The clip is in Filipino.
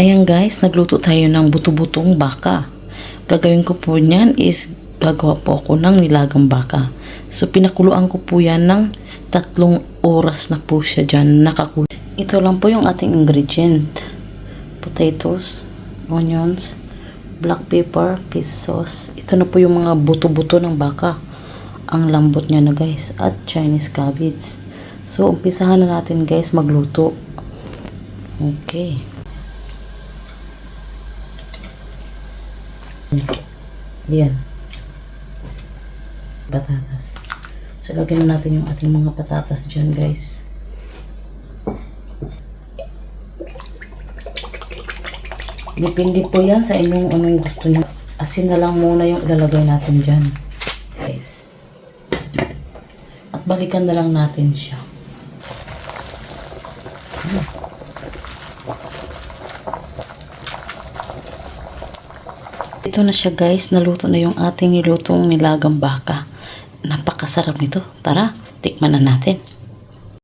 Ayan guys, nagluto tayo ng buto-butong baka. Gagawin ko po niyan is gagawa po ako ng nilagang baka. So pinakuluan ko po yan ng tatlong oras na po siya dyan nakakulo. Ito lang po yung ating ingredient. Potatoes, onions, black pepper, fish sauce. Ito na po yung mga buto-buto ng baka. Ang lambot niya na guys. At Chinese cabbage. So umpisahan na natin guys magluto. Okay. Yan. Patatas. So, lagyan na natin yung ating mga patatas dyan, guys. Depende po yan sa inyong anong gusto nyo. Asin na lang muna yung ilalagay natin dyan. Guys. At balikan na lang natin siya. Ito na siya guys, naluto na yung ating nilutong nilagang baka. Napakasarap nito. Tara, tikman na natin.